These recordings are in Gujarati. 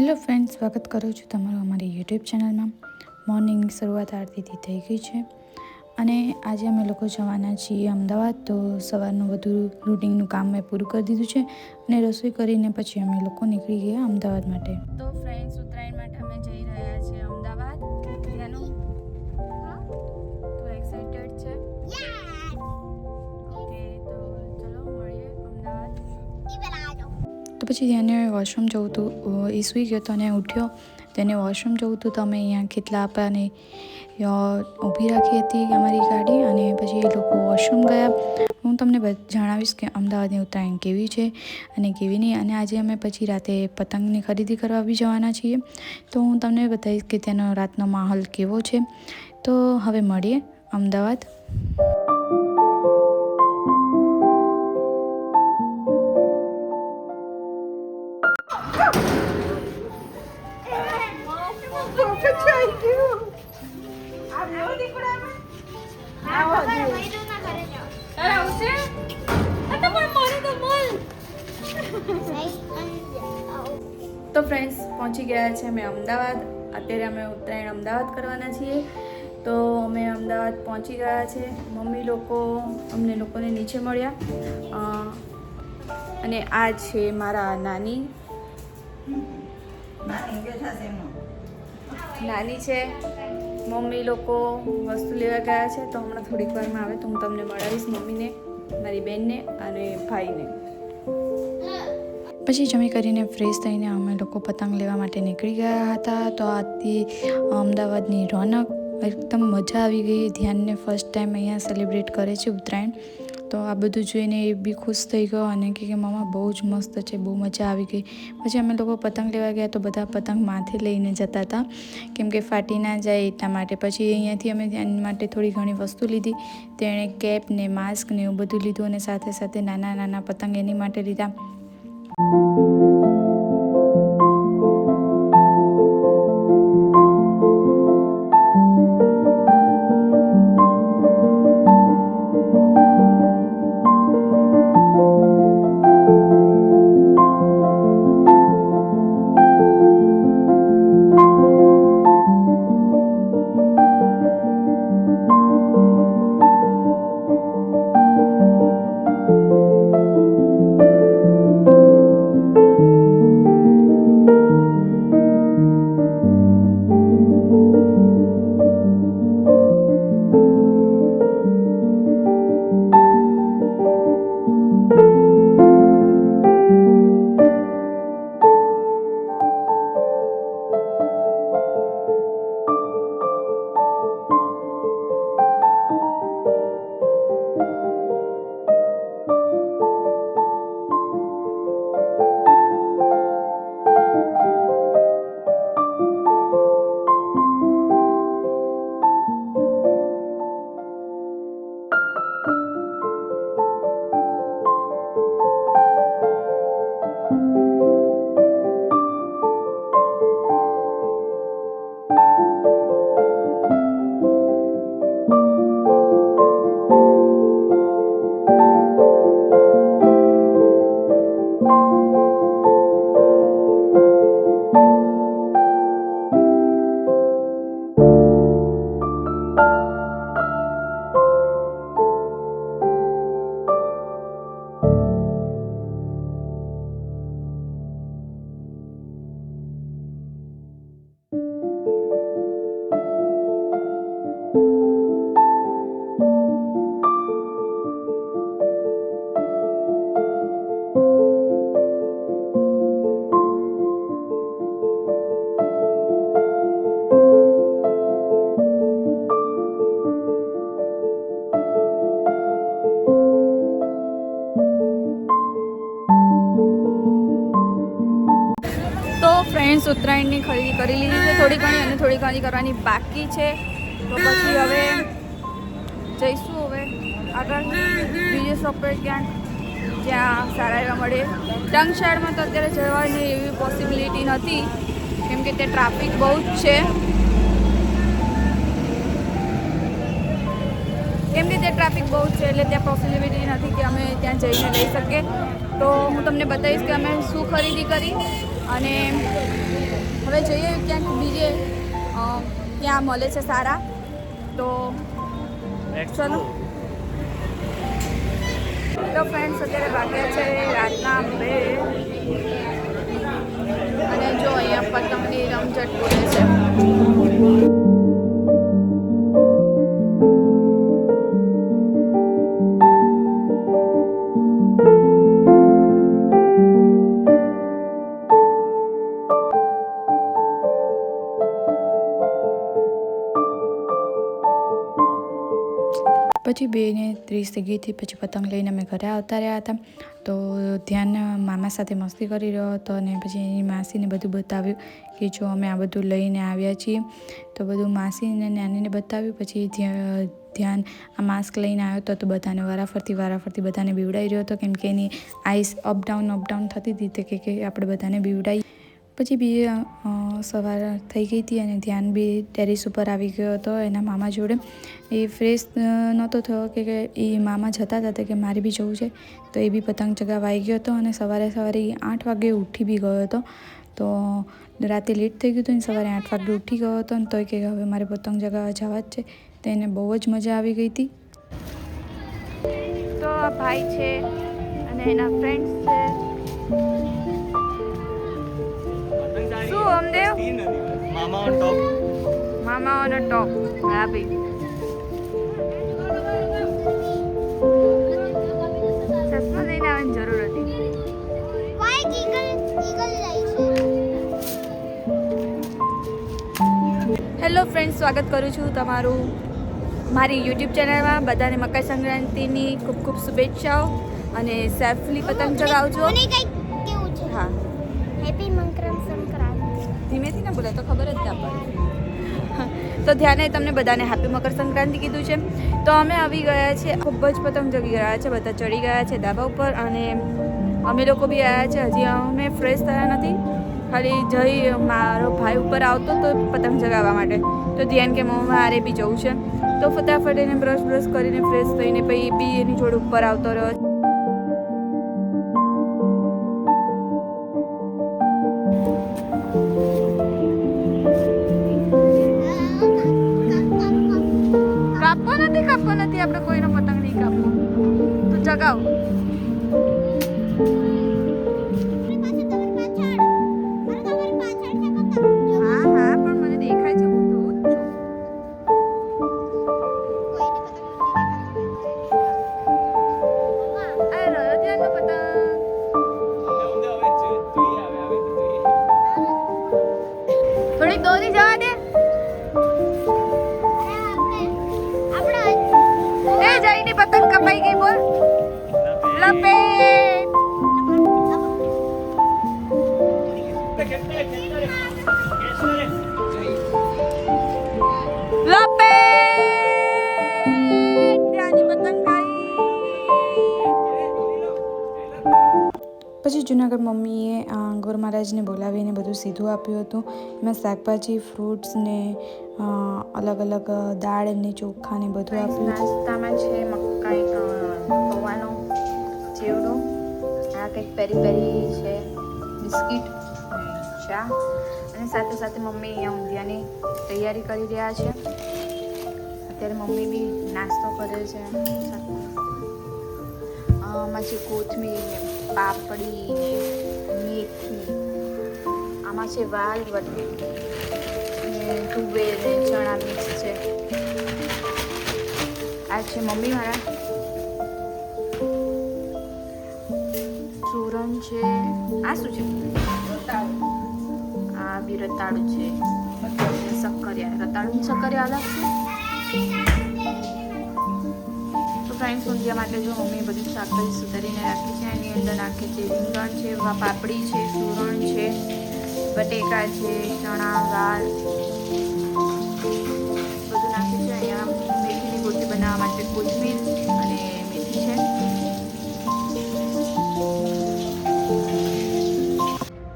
હેલો ફ્રેન્ડ સ્વાગત કરું છું તમારું અમારી યુટ્યુબ ચેનલમાં. મોર્નિંગ શરૂઆત આરતીથી થઈ ગઈ છે અને આજે અમે લોકો જવાના છીએ અમદાવાદ, તો સવારનું બધું રૂટિનનું કામ મેં પૂરું કરી દીધું છે અને રસોઈ કરીને પછી અમે લોકો નીકળી ગયા અમદાવાદ માટે. તો ફ્રેન્ડ્સ ઉત્તરાયણ માટે પછી એને વોશરૂમ જવું હતું. સૂઈ ગયો તો અને ઉઠ્યો. તેને વોશરૂમ જવું હતું તો અમે અહીંયા કેટલા આપવાને ઊભી રાખી હતી અમારી ગાડી અને પછી એ લોકો વોશરૂમ ગયા. હું તમને જણાવીશ કે અમદાવાદની ઉત્તરાયણ કેવી છે અને કેવી નહીં. અને આજે અમે પછી રાતે પતંગની ખરીદી કરવા બી જવાના છીએ. તો હું તમને બતાવીશ કે તેનો રાતનો માહોલ કેવો છે. તો હવે મળીએ. અમદાવાદ. તો ફ્રેન્ડ્સ પહોંચી ગયા છે અમે અમદાવાદ. અત્યારે અમે ઉત્તરાયણ અમદાવાદ કરવાના છીએ. તો અમે અમદાવાદ પહોંચી ગયા છે. મમ્મી લોકો અમને લોકોને નીચે મળ્યા. અને આ છે મારા નાની. નાની છે, મમ્મી લોકો વસ્તુ લેવા ગયા છે, તો હમણાં થોડીક વારમાં આવે તો હું તમને મળાવીશ મમ્મીને, મારી બેનને અને ભાઈને. પછી જમી કરીને ફ્રેશ થઈને અમે લોકો પતંગ લેવા માટે નીકળી ગયા હતા, તો આથી અમદાવાદની રોનક, એકદમ મજા આવી ગઈ. ધ્યાનને ફર્સ્ટ ટાઈમ અહીંયા સેલિબ્રેટ કરે છે ઉત્તરાયણ. તો આ બધું જોઈને એ બી ખુશ થઈ ગયો અને કે, મામા, બહુ જ મસ્ત છે, બહુ મજા આવી ગઈ. પછી અમે લોકો પતંગ લેવા ગયા તો બધા પતંગ માથે લઈને જતા હતા. કેમ કે ફાટી ના જાય એટલા માટે. પછી અહીંયાથી અમે એના માટે થોડી ઘણી વસ્તુ લીધી. તેણે કેપ ને માસ્ક ને એવું બધું લીધું અને સાથે સાથે નાના નાના પતંગ એની માટે લીધા. ફ્રેન્ડ્સ ખરીદી કરી લીધી છે થોડી ઘણી અને થોડી ઘણી કરવાની બાકી છે. તો પછી હવે જઈશું હવે આગળ. બીજે શોપે ક્યાંક જ્યાં સારા એવા મળે. ટંગશાળમાં તો અત્યારે જવાની એવી પોસિબિલિટી નથી, કેમ કે તે ટ્રાફિક બહુ જ છે. કેમ કે ત્યાં ટ્રાફિક બહુ જ છે, એટલે ત્યાં પોસિબિલિટી નથી કે અમે ત્યાં જઈને લઈ શકીએ. તો હું તમને બતાવીશ કે અમે શું ખરીદી કરી અને હવે જોઈએ ક્યાંક બીજે ક્યાં મળે છે સારા. તો ચલો. તો ફ્રેન્ડ્સ અત્યારે વાગ્યા છે રાતના બે. અને જો અહીંયા પતંગની રમઝટ બોલે છે. પછી બેને ત્રીસ હતી પછી પતંગ લઈને અમે ઘરે આવતા રહ્યા હતા. તો ધ્યાન મામા સાથે મસ્તી કરી રહ્યો હતો અને પછી એની માસીને બધું બતાવ્યું કે જો અમે આ બધું લઈને આવ્યા છીએ. તો બધું માસીને નાનીને બતાવ્યું. પછી ધ્યાન આ માસ્ક લઈને આવ્યો હતો તો બધાને વારાફરતી વારાફરતી બધાને બીવડાવી રહ્યો હતો. કેમ કે એની આઈસ અપડાઉન અપડાઉન થતી હતી તે કે આપણે બધાને બીવડાવી પછી બી સવાર થઈ ગઈ હતી અને ધ્યાન બી ટેરિસ ઉપર આવી ગયો હતો એના મામા જોડે. એ ફ્રેશ નહોતો થયો કે એ મામા જતા હતા કે મારે બી જવું છે. તો એ બી પતંગ ચગાવવા આવી ગયો હતો અને સવારે સવારે આઠ વાગે ઉઠી બી ગયો હતો. તો રાતે લેટ થઈ ગયું હતું અને સવારે આઠ વાગે ઉઠી ગયો હતો ને તો કે હવે મારે પતંગ ચગાવવા જવા જ છે. તો એને બહુ જ મજા આવી ગઈ હતી. તો ભાઈ છે અને એના ફ્રેન્ડ્સ છે. મામા ઓન ટોપ મામાઓનો ટોપ હા ભાઈ ચશ્મા લઈને આવવાની જરૂર હતી. જાય છે. હેલો ફ્રેન્ડ સ્વાગત કરું છું તમારું મારી યુટ્યુબ ચેનલમાં બધાને મકર સંક્રાંતિની ખૂબ ખૂબ શુભેચ્છાઓ અને સેફલી પતંગ ચગાવજો. હા. હેપી મકર સંક્રાંતિ. ધીમેથી ના બોલાય તો ખબર જ ના પડે. તો ધ્યાને તમને બધાને હેપી મકર સંક્રાંતિ કીધું છે. તો અમે આવી ગયા છે, ખૂબ જ પતંગ જગી ગયા છે, બધા ચડી ગયા છે ધાબા ઉપર અને અમે લોકો બી આવ્યા છે. હજી અમે ફ્રેશ થયા નથી. ખાલી જઈ મારો ભાઈ ઉપર આવતો તો પતંગ જગાવવા માટે. તો ધ્યાન કે મમ્મા મારે બી જવું છે. તો ફટાફટ એને બ્રશ બ્રશ કરીને ફ્રેશ થઈને પછી બી એની જોડે ઉપર આવતો રહ્યો. જુનાગઢ મમ્મીએ ગોર મહારાજને બોલાવીને બધું સીધું આપ્યું હતું. એમાં શાકભાજી ફ્રૂટ્સ ને અલગ અલગ દાળ ને ચોખા ને બધું આપ્યું નાસ્તામાં છે મકાઈ પૌવાનો ચેવડો આ કંઈક પેરી પેરી છે બિસ્કિટ ચા. અને સાથે સાથે મમ્મી અહીંયા ઊંધિયાની તૈયારી કરી રહ્યા છે. અત્યારે મમ્મી બી નાસ્તો કરે છે. માછી કોથમીર પાપડી મેથી આમાં છે વાલ વટકી ને તુવેર ને ચણા મિક્સ છે. આ છે મમ્મી મારા ચૂરણ છે. આ શું છે? આ બી રતાળું છે. શક્કરિયા. રતાળું શક્કરિયા અલગ છે? ફ્રેન્ડ્સ ઊંધિયા માટે જો મમ્મી બધું શાકભાજી સુધારીને રાખી છે, એની અંદર નાખે છે રીંગણ છે પાપડી છે, સુરણ છે, બટેકા છે, ચણા, દાળ બધું નાખ્યું છે. અહીંયા મેથીની ગોટી બનાવવા માટે કોથમીર અને મેથી છે.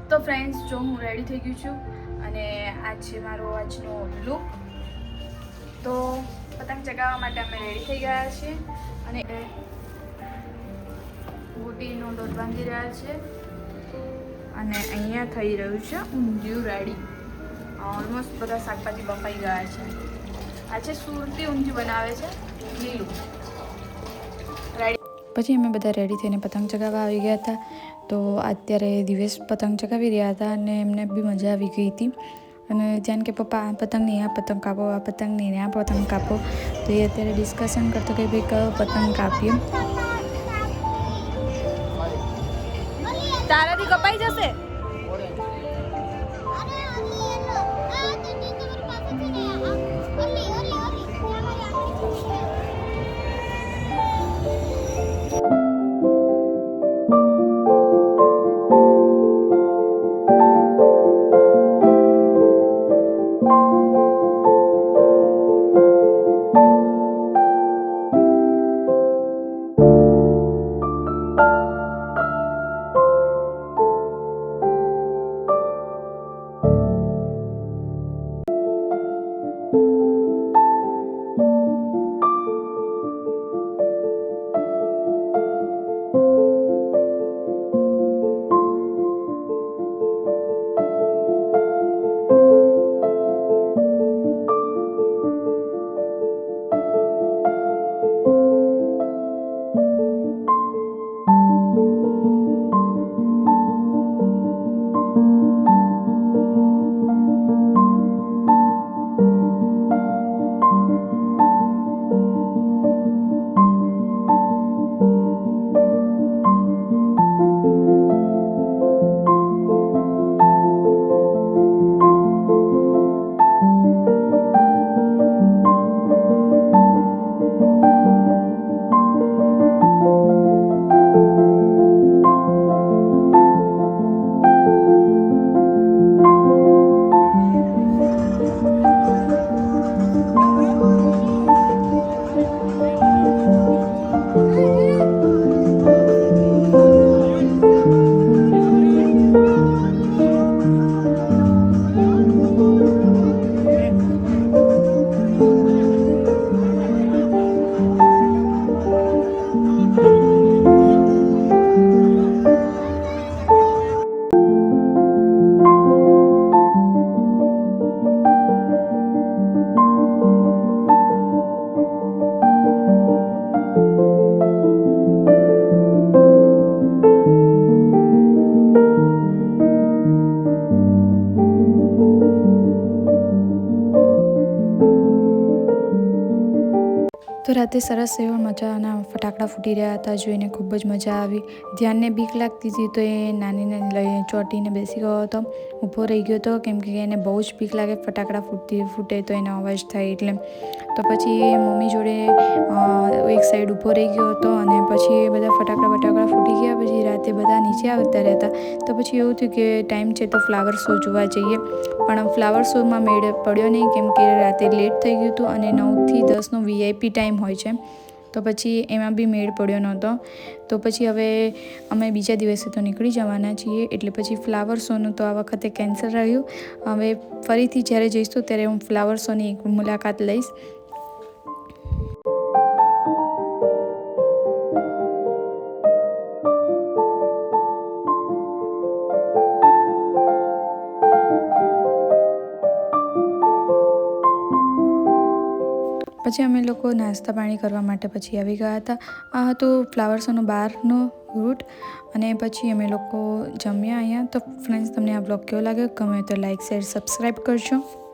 તો ફ્રેન્ડ્સ જો હું રેડી થઈ ગયું છું અને આ છે મારો આજનો લુક તો પતંગ ચગાવવા માટે અમે રેડી થઈ ગયા છીએ. અને ગોટીનો દોર બાંધી રહ્યા છે. અને અહીંયા થઈ રહ્યું છે ઊંધિયું રેડી. ઓલમોસ્ટ બધા શાકભાજી બફાઈ ગયા છે. આ છે સુરતી ઊંધિયું બનાવે છે લીલું. પછી અમે બધા રેડી થઈને પતંગ ચગાવવા આવી ગયા હતા. તો અત્યારે દિવસ પતંગ ચગાવી રહ્યા હતા અને એમને બી મજા આવી ગઈ હતી. અને ધ્યાન કે પપ્પા, આ પતંગ નહીં આ પતંગ કાપો, આ પતંગ નહીં આ પતંગ કાપો. તો એ અત્યારે ડિસ્કશન કરતો કે ભાઈ કયો પતંગ કાપ્યો તારાથી કપાઈ જશે? તો રાતે સરસ એવા મજાના ફટાકડા ફૂટી રહ્યા હતા, જોઈને ખૂબ જ મજા આવી. ધ્યાનને બીક લાગતી હતી તો એ નાનીને લઈ ચોટીને બેસી ગયો હતો. ઊભો રહી ગયો હતો, કેમ કે એને બહુ જ બીક લાગે ફટાકડા ફૂટતી ફૂટે તો એનો અવાજ થાય એટલે. તો પછી એ મમ્મી જોડે એક સાઈડ ઊભો રહી ગયો હતો અને પછી એ બધા ફટાકડા ફટાકડા ફૂટી રાતે બધા નીચે આવતા રહેતા. તો પછી એવું થયું કે ટાઈમ છે તો ફ્લાવર શો જોવા જઈએ. પણ ફ્લાવર શોમાં મેળ પડ્યો નહીં, કેમ કે રાતે લેટ થઈ ગયું હતું અને નવથી દસનો વીઆઈપી ટાઈમ હોય છે. તો પછી એમાં બી મેળ પડ્યો નહોતો. તો પછી હવે અમે બીજા દિવસે તો નીકળી જવાના છીએ. એટલે પછી ફ્લાવર શોનું તો આ વખતે કેન્સલ રહ્યું. હવે ફરીથી જ્યારે જઈશું ત્યારે હું ફ્લાવર શોની એક મુલાકાત લઈશ. પછી અમે લોકો નાસ્તા પાણી કરવા માટે પછી આવી ગયા હતા. આ હતું ફ્લાવર્સોનો બહારનો રૂટ અને પછી અમે લોકો જમ્યા અહીંયા. તો ફ્રેન્ડ્સ, તમને આ બ્લોગ કેવો લાગ્યો? ગમે તો લાઇક શેર, સબસ્ક્રાઈબ કરજો.